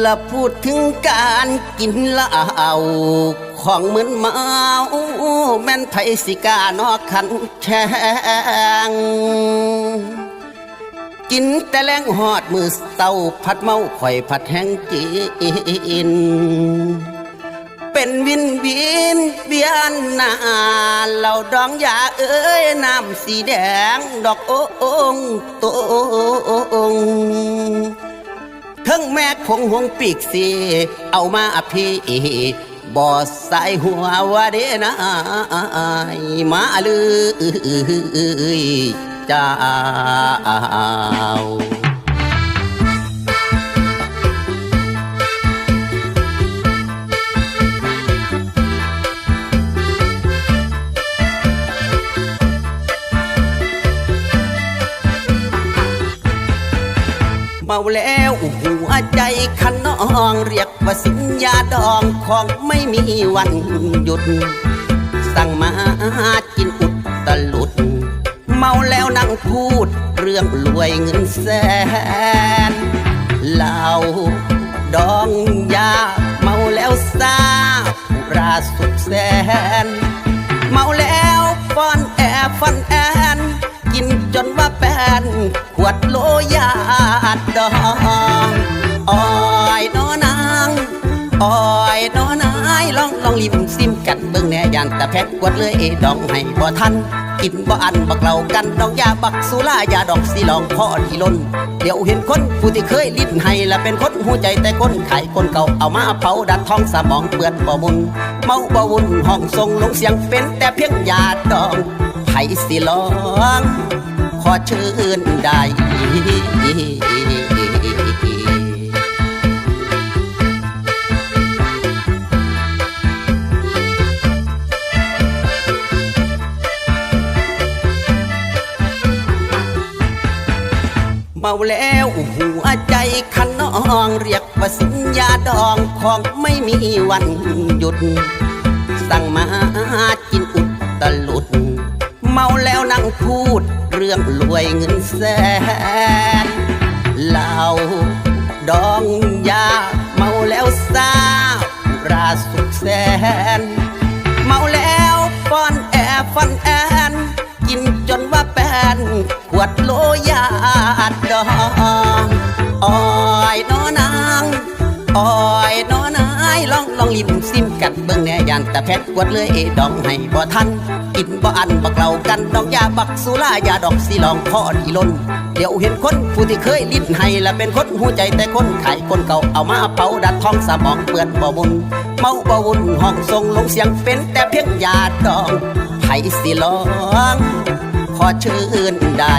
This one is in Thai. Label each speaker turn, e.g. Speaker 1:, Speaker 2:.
Speaker 1: และพูดถึงการกินเหล้าของเหมึนเมาแม่นไผสิกานอกขันแข็งกินแต่แรงหอดมือเต้าพัดเมาข่อยพัดแห้งกินเป็นวินวินเบียนนาเหล่าดองยาเอ้ยน้ำสีแดงดอกโองตงทั้ง แม่คงหวงปีกสีเอามาอพี่บอใส่หัวว่าเดนะมาลือจ้า เมาแล้วหัวใจคันนองเรียกว่าสิญญาดองของไม่มีวันหยุด สั่งมากินอุดตลุด เมาแล้วนั่งพูดเรื่องรวยเงินแสนเหล้าดองยาเมาแล้วซาราสุดแสน เมาแล้วฟอนแอฟอนแอน กินจนว่าแปนขวดโลยา ดดองอ้อยน้อนางอ้อยน้อนายลองลองลิมซิมกันเบิ่งแน่ยานตะแพทกวดเลยเอดองให้บ่ทันกินบ่อันบักเหล่ากันดองยาบักสุรายาดอกสีลองพ่อที่ล้นเดี๋ยวเห็นคนผู้ที่เคยลิ้นให้และเป็นคนหูใจแต่คนไข่คนเก่าเอามาเผาดัดท้องสมองเปื้อนบ่มุนเมาบ่วุ่นห้องทรงลงเสียงเป็นแต่เพียงยาดองไผสิลอง อเชิญได้เมาแล้วหัวใจคันนองเรียกว่าสิญญาดองของไม่มีวันหยุด สั่งมากินอุดตลุด พูดเรื่องรวยเงินแสนเหล้าดองยาเมาแล้วซาราสุขแสน เมาแล้วฟอนแอฟอนแอนกินจนว่าแปนขวดโลยาดดองอ้อยนอนางอ้อยนอนายลองลองลิมซิ กันเบิ่งแน่ยานแตะแพทกวดเลยเอดองให้บ่ทันกินบ่อันบักเหล่ากันดอกยาบักสุรายาดอกสีลองพ่อที่ล้นเดี๋ยวเห็นคนผู้ที่เคยลิ้นให้และเป็นคนหูใจแต่คนไข่คนเก่าเอามาเผาดัดท้องสมองเปื้อนบ่มุนเมาบ่วุ่นห้องทรงลงเสียงเป็นแต่เพียงยาดองไผสิลอง ขอเชิญได้